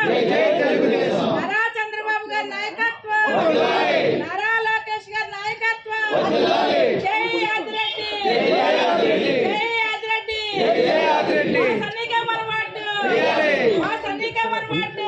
నారా చంద్రబాబు గారి నాయకత్వం నారా లోకేష్ గారి నాయకత్వం జై యాదిరెడ్డి జై యాదిరెడ్డి మా సన్నికే పొరపాటు మా సన్నికే పొరపాటు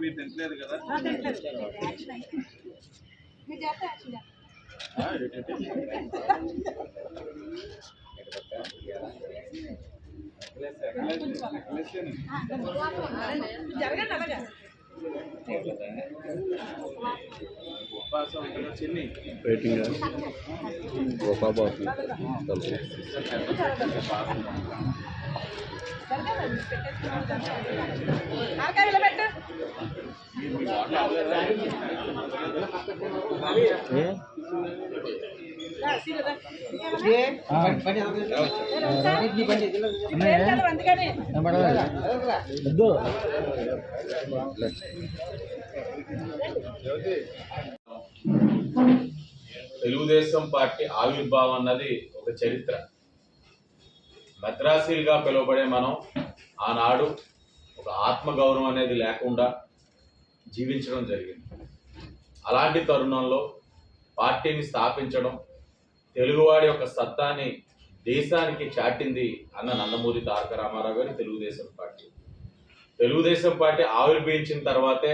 మీరు తింటలేదు కదా మీరు చేస్తే యాక్షన్ చేస్తాం. జరగండి అలాగా ఉపవాసం ఇక్కడ చిన్ని వెయిటింగ్ గోపాబాబు ఆకాయలో పెట్టు తెలుగుదేశం పార్టీ ఆవిర్భావం అన్నది ఒక చరిత్ర మద్రాసీలుగా పిలువబడే మనం ఆనాడు ఒక ఆత్మగౌరవం అనేది లేకుండా జీవించడం జరిగింది. అలాంటి తరుణంలో పార్టీని స్థాపించడం తెలుగువాడి యొక్క సత్తాని దేశానికి చాటింది అన్న నందమూరి తారక రామారావు గారి తెలుగుదేశం పార్టీ. తెలుగుదేశం పార్టీ ఆవిర్భవించిన తర్వాతే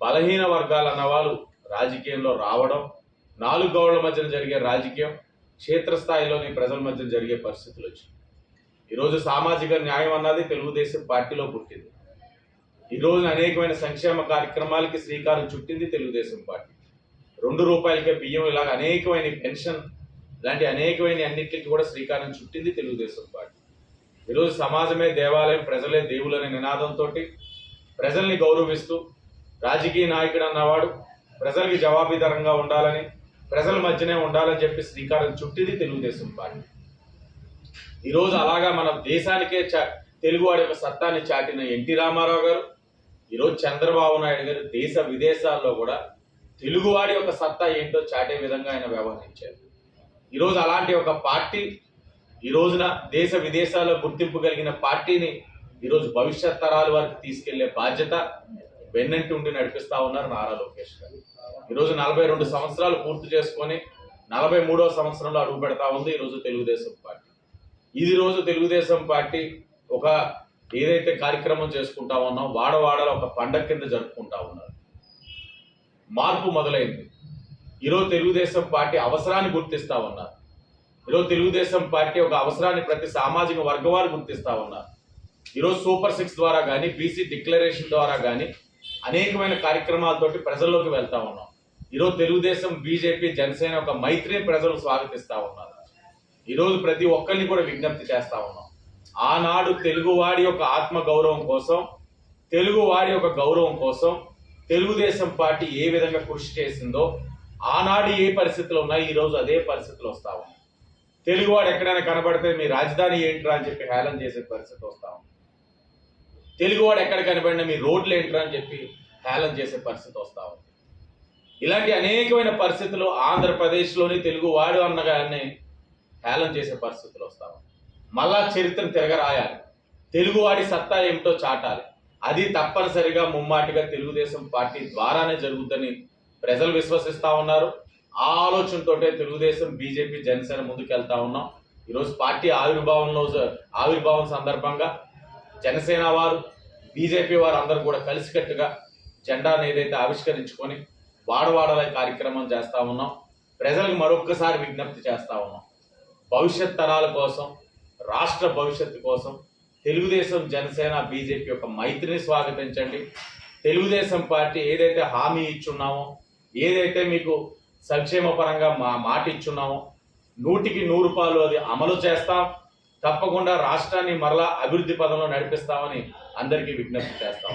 బలహీన వర్గాలు అన్నవాళ్ళు రాజకీయంలో రావడం నాలుగు గౌడ్ల మధ్యన జరిగే రాజకీయం క్షేత్రస్థాయిలోని ప్రజల మధ్య జరిగే పరిస్థితులు వచ్చాయి ఈరోజు సామాజిక న్యాయం అన్నది తెలుగుదేశం పార్టీలో పుట్టింది. ఈరోజు అనేకమైన సంక్షేమ కార్యక్రమాలకి శ్రీకారం చుట్టింది తెలుగుదేశం పార్టీ. రెండు రూపాయలకే బియ్యం ఇలాగ అనేకమైన పెన్షన్ ఇలాంటి అనేకమైన అన్నింటికి కూడా శ్రీకారం చుట్టింది తెలుగుదేశం పార్టీ. ఈరోజు సమాజమే దేవాలయం ప్రజలే దేవులు అనే నినాదంతో ప్రజల్ని గౌరవిస్తూ రాజకీయ నాయకుడు అన్నవాడు ప్రజలకి జవాబుదారంగా ఉండాలని ప్రజల మధ్యనే ఉండాలని చెప్పి శ్రీకారం చుట్టింది తెలుగుదేశం పార్టీ. ఈరోజు అలాగా మన దేశానికే తెలుగువాడి యొక్క సత్తాన్ని చాటిన ఎన్టీ రామారావు గారు ఈరోజు చంద్రబాబు నాయుడు గారు దేశ విదేశాల్లో కూడా తెలుగువాడి యొక్క సత్తా ఏంటో చాటే విధంగా ఆయన వ్యవహరించారు. ఈరోజు అలాంటి ఒక పార్టీ ఈ రోజున దేశ విదేశాల్లో గుర్తింపు కలిగిన పార్టీని ఈరోజు భవిష్యత్ తరాల వారికి తీసుకెళ్ళే బాధ్యత వెన్నంటి ఉండి నడిపిస్తా ఉన్నారు నారా లోకేష్ గారు. ఈరోజు నలభై రెండు సంవత్సరాలు పూర్తి చేసుకొని నలభై మూడవ సంవత్సరంలో అడుగు పెడతా ఉంది ఈరోజు తెలుగుదేశం పార్టీ. ఇది రోజు తెలుగుదేశం పార్టీ ఒక ఏదైతే కార్యక్రమం చేసుకుంటా ఉన్నాం వాడవాడలో ఒక పండగ కింద జరుపుకుంటా ఉన్నారు. మార్పు మొదలైంది. ఈరోజు తెలుగుదేశం పార్టీ అవసరాన్ని గుర్తిస్తా ఉన్నారు. ఈరోజు తెలుగుదేశం పార్టీ ఒక అవసరాన్ని ప్రతి సామాజిక వర్గ వారు గుర్తిస్తా ఉన్నారు. ఈరోజు సూపర్ సిక్స్ ద్వారా కానీ బీసీ డిక్లరేషన్ ద్వారా కానీ అనేకమైన కార్యక్రమాలతోటి ప్రజల్లోకి వెళ్తా ఉన్నాం. ఈరోజు తెలుగుదేశం బీజేపీ జనసేన ఒక మైత్రిని ప్రజలు స్వాగతిస్తా ఉన్నారు. ఈరోజు ప్రతి ఒక్కరిని కూడా విజ్ఞప్తి చేస్తా ఉన్నాం. ఆనాడు తెలుగువాడి యొక్క ఆత్మ గౌరవం కోసం తెలుగువాడి యొక్క గౌరవం కోసం తెలుగుదేశం పార్టీ ఏ విధంగా కృషి చేసిందో ఆనాడు ఏ పరిస్థితులు ఉన్నాయి ఈరోజు అదే పరిస్థితులు వస్తా ఉన్నాయి. తెలుగువాడు ఎక్కడైనా కనబడితే మీ రాజధాని ఏంట్రా అని చెప్పి హేళన చేసే పరిస్థితి వస్తా ఉంది. తెలుగువాడు ఎక్కడ కనబడినా మీ రోడ్లు ఏంట్రా అని చెప్పి హేళన చేసే పరిస్థితి వస్తా ఉంది. ఇలాంటి అనేకమైన పరిస్థితులు ఆంధ్రప్రదేశ్లోని తెలుగువాడు అన్నగానే హేళన చేసే పరిస్థితులు వస్తాం మళ్ళా చరిత్రను తిరగరాయాలి తెలుగువాడి సత్తా ఏమిటో చాటాలి. అది తప్పనిసరిగా ముమ్మాటిగా తెలుగుదేశం పార్టీ ద్వారానే జరుగుతుందని ప్రజలు విశ్వసిస్తా ఉన్నారు. ఆ ఆలోచనతోటే తెలుగుదేశం బీజేపీ జనసేన ముందుకెళ్తా ఉన్నాం. ఈరోజు పార్టీ ఆవిర్భావంలో ఆవిర్భావం సందర్భంగా జనసేన వారు బీజేపీ వారు అందరూ కూడా కలిసికట్టుగా జెండాను ఏదైతే ఆవిష్కరించుకొని వాడవాడల కార్యక్రమం చేస్తా ఉన్నాం. ప్రజలకు మరొక్కసారి విజ్ఞప్తి చేస్తా ఉన్నాం. భవిష్యత్ తరాల కోసం రాష్ట్ర భవిష్యత్తు కోసం తెలుగుదేశం జనసేన బీజేపీ యొక్క మైత్రిని స్వాగతించండి. తెలుగుదేశం పార్టీ ఏదైతే హామీ ఇచ్చున్నామో ఏదైతే మీకు సంక్షేమ పరంగా మా మాట ఇచ్చున్నామో నూటికి నూరు రూపాయలు అది అమలు చేస్తాం. తప్పకుండా రాష్ట్రాన్ని మరలా అభివృద్ధి పదంలో నడిపిస్తామని అందరికీ విజ్ఞప్తి చేస్తాం.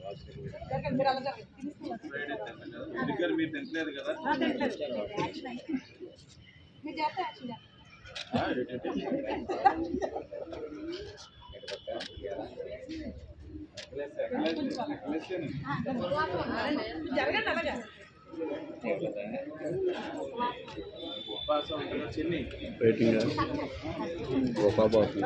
దగ్గర మీరు తినలేదు కదా జరగండి అలాగా వెయిటింగ్ ఒక బాటిల్